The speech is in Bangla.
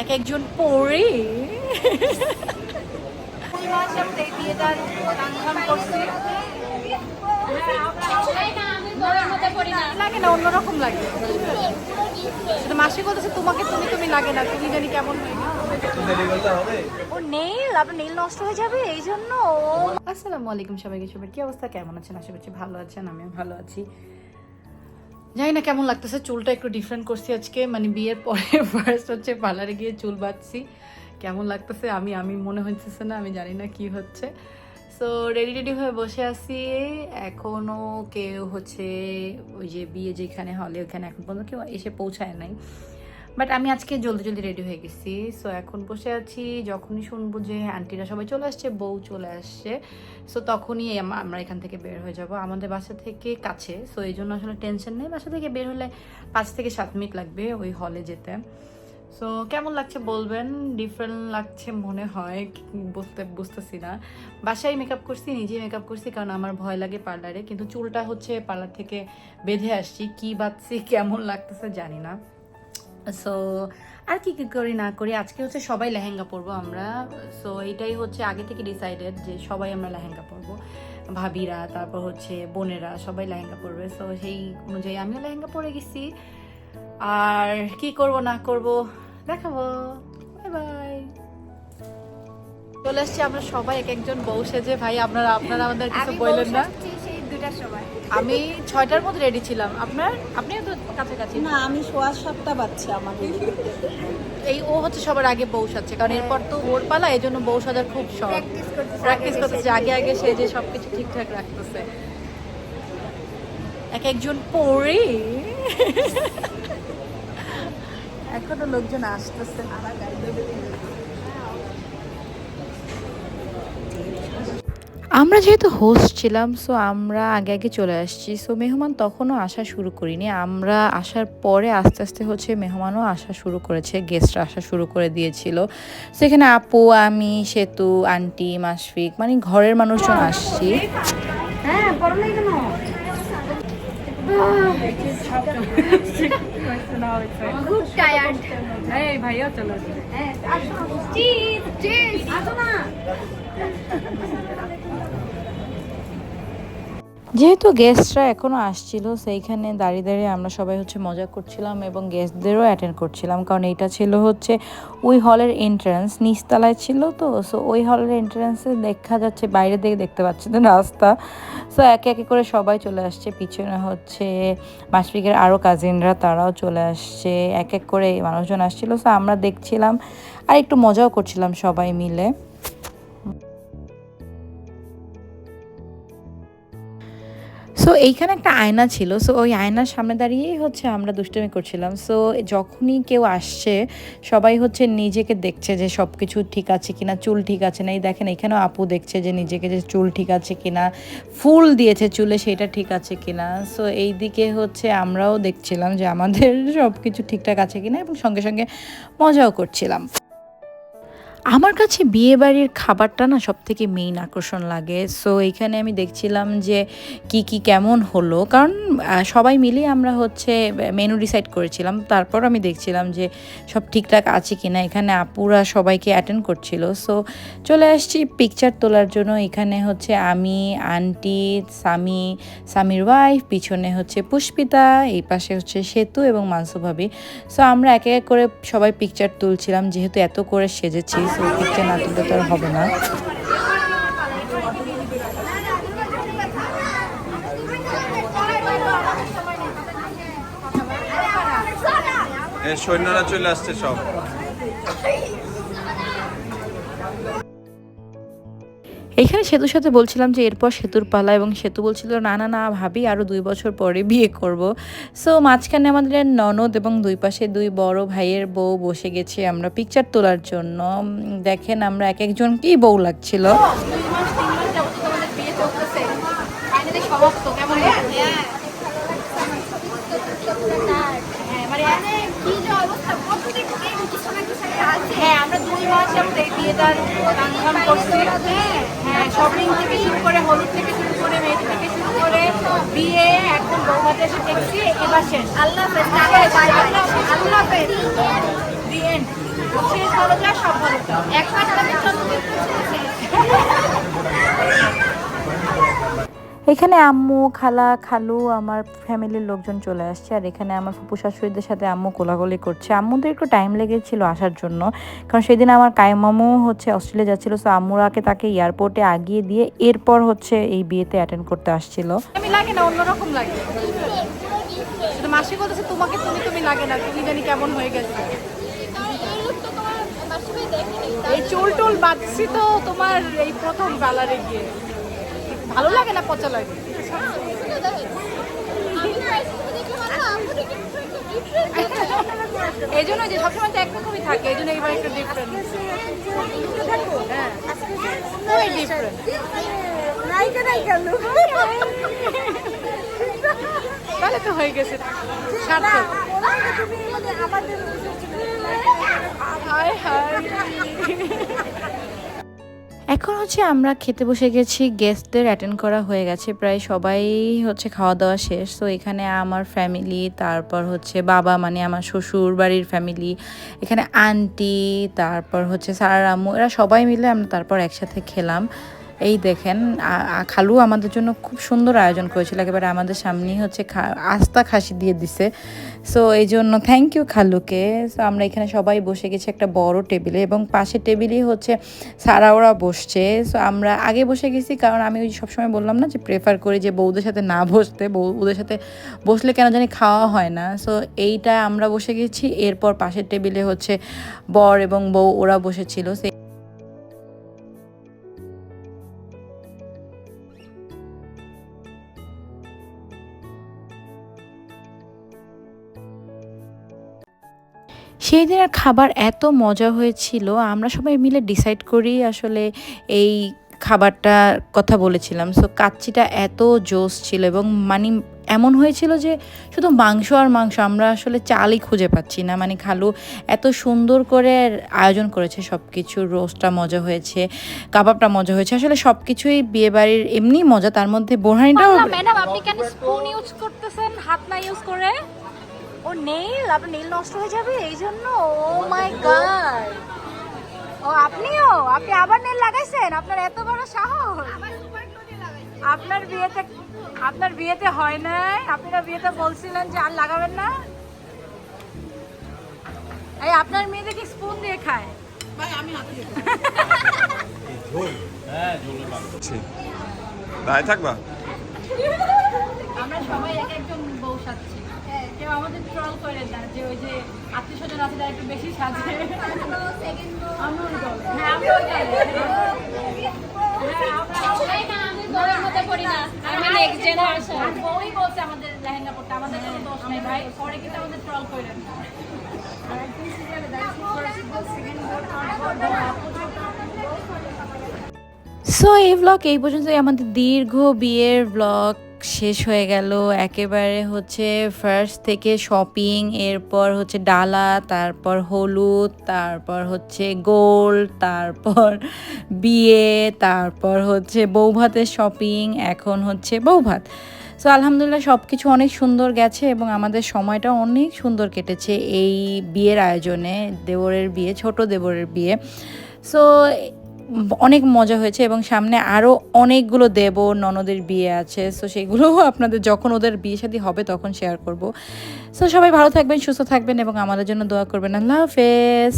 এক একজন পড়ে লাগে না, অন্যরকম লাগে। সেটা মাসি বলতেছে, তোমাকে তুমি তুমি লাগে না, তুমি জানি কেমন ও নেইল আপনার নেইল নষ্ট হয়ে যাবে, এই জন্য। আসসালামু আলাইকুম সবাইকে, সবাই কি অবস্থা? কেমন আছেন? আশা করছি ভালো আছেন, আমিও ভালো আছি। জানি না কেমন লাগতেছে, চুলটা একটু ডিফারেন্ট করছি আজকে। মানে বিয়ের পরে ফার্স্ট হচ্ছে পার্লারে গিয়ে চুল বাঁধছি। কেমন লাগতেছে? আমি আমি মনে হচ্ছে না, আমি জানি না কি হচ্ছে। সো রেডি রেডি হয়ে বসে আছি। এখনও কেউ হচ্ছে ওই যে বিয়ে যেখানে হলে ওখানে এখন পর্যন্ত কেউ এসে পৌঁছায় নাই। বাট আমি আজকে জলদি জলদি রেডি হয়ে গেছি। সো এখন বসে আছি, যখনই শুনব যে আন্টিরা সবাই চলে আসছে, বউ চলে আসছে সো তখনই আমরা এখান থেকে বের হয়ে যাব। আমাদের বাসা থেকে কাছে সো এই জন্য আসলে টেনশন নেই। বাসা থেকে বের হলে পাঁচ থেকে সাত মিনিট লাগবে ওই হলে যেতে। সো কেমন লাগছে বলবেন? ডিফারেন্ট লাগছে মনে হয়, বুঝতে, বুঝতেছি না। বাসায় মেকআপ করছি, নিজেই মেকআপ করছি, কারণ আমার ভয় লাগে পার্লারে। কিন্তু চুলটা হচ্ছে পার্লার থেকে বেঁধে আসছি, কি বাঁধছি কেমন লাগতেছে জানি না। সো আর কি কি করি না করি? আজকে হচ্ছে সবাই লেহেঙ্গা পরবো আমরা। সো এটাই হচ্ছে আগে থেকে ডিসাইডেড যে সবাই আমরা লেহেঙ্গা পরবো। ভাবিরা তারপর হচ্ছে বোনেরা সবাই লেহেঙ্গা পরবে। সো সেই অনুযায়ী আমিও লেহেঙ্গা পরে গেছি। আর কি করব না করব দেখাবো। বাই বাই চলে আসছি আমরা সবাই এক একজন বউ সেজে। ভাই আপনারা আপনারা আমাদের কিছু বললেন না? আমি ছয়টার মধ্যে রেডি ছিলাম। আপনার? আপনিও তো কাছাকাছি। না আমি সোয়া সাতটা বাচ্চা আমার এই ও হচ্ছে সবার আগে বউ সাজছে কারণ এরপর তো ওর পালা এই জন্য বউ সাজার খুব শখ। প্র্যাকটিস করতেছে আগে আগে সে যে সবকিছু ঠিকঠাক রাখতেছে। এক একজন পড়ে এখনও লোকজন আসতেছে। আমরা যেহেতু হোস্ট ছিলাম সো আমরা আগে আগে চলে আসছি। সো মেহমান তখনও আসা শুরু করিনি। আমরা আসার পরে আস্তে আস্তে হচ্ছে মেহমানও আসা শুরু করেছে গেস্টরা আসা শুরু করে দিয়েছিল। সেখানে আপু আমি সেতু আন্টি মাসফিক মানে ঘরের মানুষজন আসছি। হ্যাঁ খুব টায়ার্ড এই ভাইয়া চলে। হ্যাঁ আসো। চিজ চিজ আসো না। যেহেতু গেস্টরা এখনও আসছিল, সেইখানে দাঁড়িয়ে দাঁড়িয়ে আমরা সবাই হচ্ছে মজা করছিলাম এবং গেস্টদেরও অ্যাটেন্ড করছিলাম। কারণ এইটা ছিল হচ্ছে ওই হলের এন্ট্রান্স নিচতলায় ছিল তো সো ওই হলের এন্ট্রান্সে দেখা যাচ্ছে, বাইরে থেকে দেখতে পাচ্ছি তো রাস্তা। সো একে একে করে সবাই চলে আসছে, পিছনে হচ্ছে মাসফিকের আরও কাজিনরা তারাও চলে আসছে, এক এক করে মানুষজন আসছিল। সো আমরা দেখছিলাম আর একটু মজাও করছিলাম সবাই মিলে। সো এইখানে একটা আয়না ছিল। সো ওই আয়নার সামনে দাঁড়িয়েই হচ্ছে আমরা দুষ্টুমি করছিলাম। সো যখনই কেউ আসছে, সবাই হচ্ছে নিজেকে দেখছে যে সব কিছু ঠিক আছে কিনা, চুল ঠিক আছে না। এই দেখেন, এখানেও আপু দেখছে যে নিজেকে যে চুল ঠিক আছে কিনা, ফুল দিয়েছে চুলে সেটা ঠিক আছে কিনা। সো এই দিকে হচ্ছে আমরাও দেখছিলাম যে আমাদের সব কিছু ঠিকঠাক আছে কিনা এবং সঙ্গে সঙ্গে মজাও করছিলাম। আমার কাছে বিয়ে বাড়ির খাবারটা না সব থেকে মেইন আকর্ষণ লাগে। সো এইখানে আমি দেখছিলাম যে কি কি, কেমন হলো। কারণ সবাই মিলে আমরা হচ্ছে মেনু ডিসাইড করেছিলাম। তারপর আমি দেখছিলাম যে সব ঠিকঠাক আছে কি না এখানে আপুরা সবাইকে অ্যাটেন্ড করছিল। সো চলে আসছি পিকচার তোলার জন্য। এখানে হচ্ছে আমি আন্টি সামি সামির ওয়াইফ পিছনে হচ্ছে পুষ্পিতা, এই পাশে হচ্ছে সেতু এবং মানসুভাবি সো আমরা এক এক করে সবাই পিকচার তুলছিলাম। যেহেতু এত করে সেজেছি। সো পিকচার না তো আর হবে না। সৈন্যরা চলে আসছে সব। এখানে সেতুর সাথে বলছিলাম যে এরপর সেতুর পালা এবং সেতু বলছিল, না না না, ভাবি আরও দুই বছর পরে বিয়ে করব। সো মাঝখানে আমাদের ননদ এবং দুই পাশে দুই বড় ভাইয়ের বউ বসে গেছে আমরা পিকচার তোলার জন্য। দেখেন আমরা এক একজন একজনকেই বউ লাগছিল। কি হ্যাঁ আমরা দুই মাস বিয়েটার কামধাম করছি। শপিং থেকে শুরু করে হলুদ থেকে শুরু করে মেহেদি থেকে শুরু করে বিয়ে এখন বৌভাতে এসে দেখছি এবার শেষ। আল্লাহ আল্লাহ দি এন্ড ভালো যা সব ভালো। এক মাস আমি এখানে আম্মু, খালা, খালু, আমার ফ্যামিলির লোকজন চলে আসছে। আর এখানে আমার ফুপু শাশুড়িদের সাথে আম্মু কোলাকুলি করছে। আম্মুদের একটু টাইম লেগেছিল আসার জন্য। কারণ সেদিন আমার কায়মামু হচ্ছে অস্ট্রেলিয়া যাচ্ছিল সো আম্মুরাকে তাকে এয়ারপোর্টে আগিয়ে দিয়ে এরপর হচ্ছে এই বিয়েতে অ্যাটেন্ড করতে আসছিল। অন্যরকম লাগে। তোমাকে তুমি তুমি লাগে না, তুমি জানি কেমন হয়ে গেছে। এই চুল টুল বাঁধছি তো তোমার এই প্রথম পার্লারে গিয়ে। ভালো লাগে না পচা লাগে এই জন্য যে সবসময় তো একরকমই থাকে, এই জন্য এবার একটু ডিফারেন্ট হ্যাঁ। ডিফারেন্ট তাহলে তো হয়ে গেছে। হায় হায়। এখন হচ্ছে আমরা খেতে বসে গেছি গেস্টদের অ্যাটেন্ড করা হয়ে গেছে, প্রায় সবাই হচ্ছে খাওয়া দাওয়া শেষ। তো এখানে আমার ফ্যামিলি তারপর হচ্ছে বাবা মানে আমার শ্বশুর বাড়ির ফ্যামিলি এখানে আন্টি তারপর হচ্ছে সারা আম্মু, এরা সবাই মিলে আমরা তারপর একসাথে খেলাম। এই দেখেন খালু আমাদের জন্য খুব সুন্দর আয়োজন করেছিল। একেবারে আমাদের সামনেই হচ্ছে আস্তা খাসি দিয়ে দিছে। সো এই জন্য থ্যাংক ইউ খালুকে। সো আমরা এখানে সবাই বসে গেছি একটা বড় টেবিলে এবং পাশের টেবিলেই হচ্ছে সারা ওরা বসছে। সো আমরা আগে বসে গেছি কারণ আমি ওই সবসময় বললাম না যে প্রেফার করি যে বউদের সাথে না বসতে, বউদের সাথে বসলে কেন জানি খাওয়া হয় না। সো এইটা আমরা বসে গেছি, এরপর পাশের টেবিলে হচ্ছে বর এবং বউ ওরা বসেছিল। সে সেই দিনের খাবার এত মজা হয়েছিল, আমরা সবাই মিলে ডিসাইড করি আসলে এই খাবারটার কথা বলেছিলাম। সো কাচ্চিটা এত জোস ছিল এবং মানে এমন হয়েছিল যে শুধু মাংস আর মাংস, আমরা আসলে চালই খুঁজে পাচ্ছি না। মানে খালু এত সুন্দর করে আয়োজন করেছে সব কিছু রোস্টটা মজা হয়েছে, কাবাবটা মজা হয়েছে, আসলে সব কিছুই বিয়েবাড়ির এমনি মজা, তার মধ্যে বোরহানিটাও ম্যাডাম আপনি কেন স্পুন ইউজ করতেছেন, হাত না ইউজ করে? ও নেইল আপনার নেইল নষ্ট হয়ে যাবে এই জন্য ও মাই গড ও আপনিও আপনি আবার নেইল লাগাইছেন? আপনার এত বড় সাহস! আপনার বিয়েতে আপনার বিয়েতে হয় নাই? আপনারা বিয়েতে বলছিলেন যে আর লাগাবেন না? এই আপনার মেয়ে দেখি স্পুন দিয়ে খায়। দায় থাকবা? আমরা সবাই এক একজন বউ সাজছি। আমাদের ট্রল করে না যে ওই যে আত্মীয় স্বজন আছে যারা একটু বেশি সাজে। দলে। হ্যাঁ। হ্যাঁ, আমরা আমি নেক্সট জেনারেশন আর বউই বলছে আমাদের লেহেঙ্গা পড়তে আমাদের কোনো দোষ নেই ভাই। পরে কিন্তু আমাদের ট্রল করেন না সো এই ব্লগ এই পর্যন্তই। আমাদের দীর্ঘ বিয়ের ব্লগ শেষ হয়ে গেল। একেবারে হচ্ছে ফার্স্ট থেকে শপিং এরপর হচ্ছে ডালা, তারপর হলুদ, তারপর হচ্ছে গোল্ড তারপর বিয়ে, তারপর হচ্ছে বৌভাতের শপিং এখন হচ্ছে বৌভাত। সো আলহামদুলিল্লাহ সব কিছু অনেক সুন্দর গেছে এবং আমাদের সময়টা অনেক সুন্দর কেটেছে এই বিয়ের আয়োজনে দেবরের বিয়ে, ছোট দেবরের বিয়ে। সো অনেক মজা হয়েছে এবং সামনে আরও অনেকগুলো দেব ননদের বিয়ে আছে। সো সেগুলোও আপনাদের যখন ওদের বিয়ে শাদী হবে তখন শেয়ার করব। সো সবাই ভালো থাকবেন, সুস্থ থাকবেন এবং আমাদের জন্য দোয়া করবেন। আল্লাহ হাফেজ।